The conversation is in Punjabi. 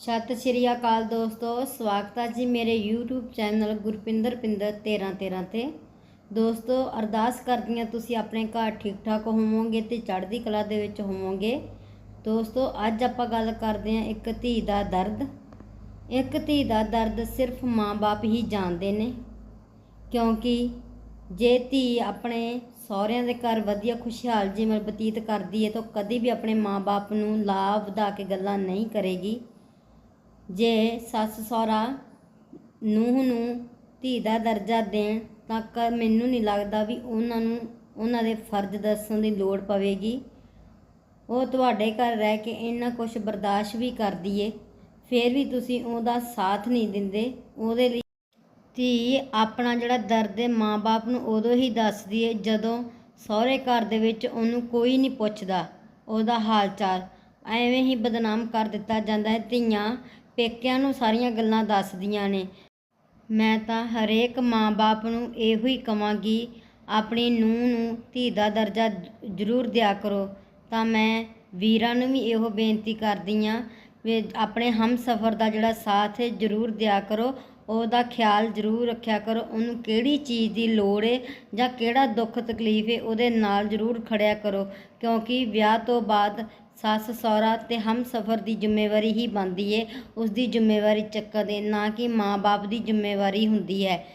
ਸਤਿ ਸ਼੍ਰੀ ਅਕਾਲ ਦੋਸਤੋ, ਸਵਾਗਤ ਹੈ ਜੀ ਮੇਰੇ YouTube ਚੈਨਲ ਗੁਰਪਿੰਦਰ ਪਿੰਦਰ 1313 ਤੇ। ਦੋਸਤੋ, ਅਰਦਾਸ ਕਰਦੀ ਹਾਂ ਤੁਸੀਂ ਆਪਣੇ ਘਰ ਠੀਕ ਠਾਕ ਹੋਵੋਗੇ ਤੇ ਚੜ੍ਹਦੀ ਕਲਾ ਦੇ ਵਿੱਚ ਹੋਵੋਗੇ। ਦੋਸਤੋ, ਅੱਜ ਆਪਾਂ ਗੱਲ ਕਰਦੇ ਹਾਂ ਇੱਕ ਧੀ ਦਾ ਦਰਦ। ਇੱਕ ਧੀ ਦਾ ਦਰਦ ਸਿਰਫ ਮਾਂ-ਬਾਪ ਹੀ ਜਾਣਦੇ ਨੇ, ਕਿਉਂਕਿ ਜੇ ਧੀ ਆਪਣੇ ਸਹੁਰਿਆਂ ਦੇ ਘਰ ਵਧੀਆ ਖੁਸ਼ਹਾਲ ਜੀਵਨ ਬਤੀਤ ਕਰਦੀ ਹੈ ਤਾਂ ਕਦੀ ਵੀ ਆਪਣੇ ਮਾਂ-ਬਾਪ ਨੂੰ ਲਾਭ ਵਧਾ ਕੇ ਗੱਲਾਂ ਨਹੀਂ ਕਰੇਗੀ। ਜੇ ਸੱਸ ਸਹੁਰਾ ਨੂੰਹ ਨੂੰ ਧੀ ਦਾ ਦਰਜਾ ਦੇਣ, ਤਾਂ ਕ ਮੈਨੂੰ ਨਹੀਂ ਲੱਗਦਾ ਵੀ ਉਹਨਾਂ ਨੂੰ ਉਹਨਾਂ ਦੇ ਫਰਜ਼ ਦੱਸਣ ਦੀ ਲੋੜ ਪਵੇਗੀ। ਉਹ ਤੁਹਾਡੇ ਘਰ ਰਹਿ ਕੇ ਇੰਨਾ ਕੁਝ ਬਰਦਾਸ਼ਤ ਵੀ ਕਰਦੀ ਏ, ਫਿਰ ਵੀ ਤੁਸੀਂ ਉਹਦਾ ਸਾਥ ਨਹੀਂ ਦਿੰਦੇ। ਉਹਦੇ ਲਈ ਧੀ ਆਪਣਾ ਜਿਹੜਾ ਦਰਦ ਹੈ ਮਾਂ-ਬਾਪ ਨੂੰ ਉਦੋਂ ਹੀ ਦੱਸਦੀ ਏ, ਜਦੋਂ ਸਹੁਰੇ ਘਰ ਦੇ ਵਿੱਚ ਉਹਨੂੰ ਕੋਈ ਨਹੀਂ ਪੁੱਛਦਾ। ਉਹਦਾ ਹਾਲ ਚਾਲ ਐਵੇਂ ਹੀ ਬਦਨਾਮ ਕਰ ਦਿੱਤਾ ਜਾਂਦਾ ਹੈ ਧੀਆਂ ਪੇਕਿਆਂ ਨੂੰ ਸਾਰੀਆਂ ਗੱਲਾਂ ਦੱਸਦੀਆਂ ਨੇ। ਮੈਂ ਤਾਂ ਹਰੇਕ ਮਾਂ-ਬਾਪ ਨੂੰ ਇਹੋ ਹੀ ਕਵਾਂਗੀ, ਆਪਣੀ ਨੂੰਹ ਨੂੰ ਧੀ ਦਾ ਦਰਜਾ ਜ਼ਰੂਰ ਦਿਆ ਕਰੋ। ਤਾਂ ਮੈਂ ਵੀਰਾਂ ਨੂੰ ਵੀ ਇਹੋ ਬੇਨਤੀ ਕਰਦੀ ਆ ਵੀ ਆਪਣੇ ਹਮਸਫਰ ਦਾ ਜਿਹੜਾ ਸਾਥ ਹੈ, ਜ਼ਰੂਰ ਦਿਆ ਕਰੋ। ਉਹਦਾ ਖਿਆਲ ਜ਼ਰੂਰ ਰੱਖਿਆ ਕਰੋ। ਉਹਨੂੰ ਕਿਹੜੀ ਚੀਜ਼ ਦੀ ਲੋੜ ਹੈ ਜਾਂ ਕਿਹੜਾ ਦੁੱਖ ਤਕਲੀਫ ਹੈ ਉਹਦੇ ਨਾਲ ਜ਼ਰੂਰ ਖੜਿਆ ਕਰੋ। ਕਿਉਂਕਿ ਵਿਆਹ ਤੋਂ ਬਾਅਦ ਸੱਸ, ਸਹੁਰਾ ਤੇ ਹਮਸਫਰ ਦੀ ਜ਼ਿੰਮੇਵਾਰੀ ਹੀ ਬਣਦੀ ਏ। ਉਸ ਦੀ ਜ਼ਿੰਮੇਵਾਰੀ ਚੱਕਦੇ ਨਾ ਕਿ ਮਾਂ-ਬਾਪ ਦੀ ਜ਼ਿੰਮੇਵਾਰੀ ਹੁੰਦੀ ਹੈ।